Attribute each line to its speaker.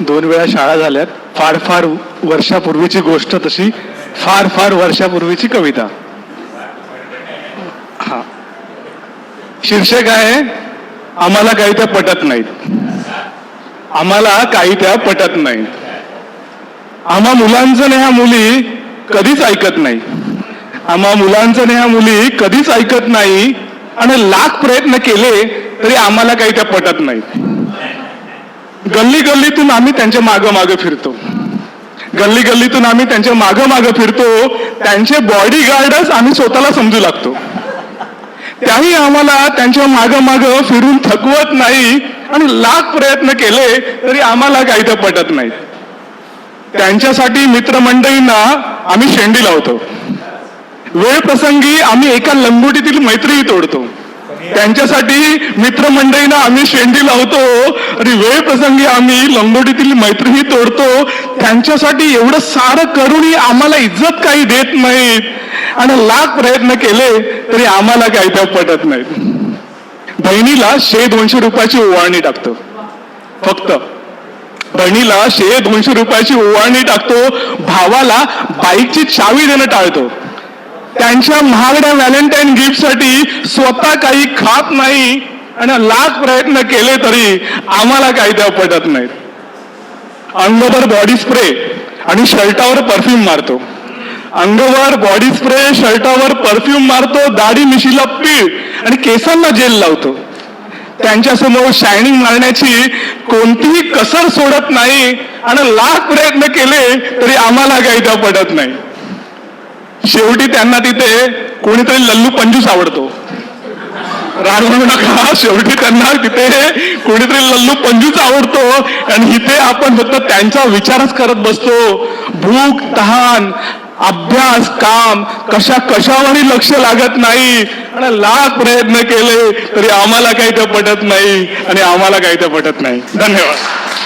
Speaker 1: दोन वेळा शाळा झाल्यात. फार फार वर्षापूर्वीची गोष्ट तशी. फार फार वर्षापूर्वीची कविता. हा. शीर्षक आहे आम्हाला काही त्या पटत नाहीत. आम्हाला काही त्या पटत नाहीत. आम्हा मुलांचं आणि ह्या मुली कधीच ऐकत नाही. आम्हा मुलांचं आणि ह्या मुली कधीच ऐकत नाही. आणि लाख प्रयत्न केले तरी आम्हाला काही त्या पटत नाहीत. गल्ली गल्लीतून आम्ही त्यांच्या मागं मागं फिरतो. गल्ली गल्लीतून आम्ही त्यांच्या मागं मागं फिरतो. त्यांचे बॉडी गार्डच आम्ही स्वतःला समजू लागतो. त्याही आम्हाला त्यांच्या मागं मागं फिरून थकवत नाही आणि लाख प्रयत्न केले तरी आम्हाला काही तर पटत नाही. त्यांच्यासाठी मित्रमंडळींना आम्ही शेंडी लावतो. वेळ प्रसंगी आम्ही एका लंगोटीतील मैत्रीही तोडतो. त्यांच्यासाठी मित्रमंडळींना आम्ही शेंडी लावतो. आणि वेळ प्रसंगी आम्ही लंगोटीतील मैत्रीही तोडतो. त्यांच्यासाठी एवढं सारं करूनही आम्हाला इज्जत काही देत नाहीत. आणि लाख प्रयत्न केले तरी आम्हाला काही त्या पटत नाहीत. बहिणीला शे दोनशे रुपयाची ओवाळणी टाकतो. फक्त. बहिणीला शे दोनशे रुपयाची ओवाळणी टाकतो. भावाला बाईकची चावी देणं टाळतो. त्यांच्या महागड्या व्हॅलेंटाईन गिफ्टसाठी स्वतः काही खात नाही आणि लाख प्रयत्न केले तरी आम्हाला काही त्या पटत नाहीत. अंगभर बॉडी स्प्रे आणि शर्टावर परफ्यूम मारतो. अंगवर बॉडी स्प्रे शर्टावर परफ्यूम मारतो दाढी मिशीला पीळ आणि केसांना जेल लावतो. त्यांच्यासमोर शायनिंग मारण्याची कोणतीही कसर सोडत नाही आणि लाख प्रयत्न केले तरी आम्हाला काही त्या पडत नाही. शेवटी त्यांना तिथे कोणीतरी लल्लू पंजूस आवडतो. राग म्हणू नका शेवटी त्यांना तिथे कोणीतरी लल्लू पंजूच आवडतो. आणि इथे आपण फक्त त्यांचा विचारच करत बसतो. भूक तहान अभ्यास काम कशा कशावरही लक्ष लागत नाही. आणि लाख प्रयत्न केले तरी आम्हाला काही ते पटत नाही. आणि आम्हाला काही ते पटत नाही. धन्यवाद.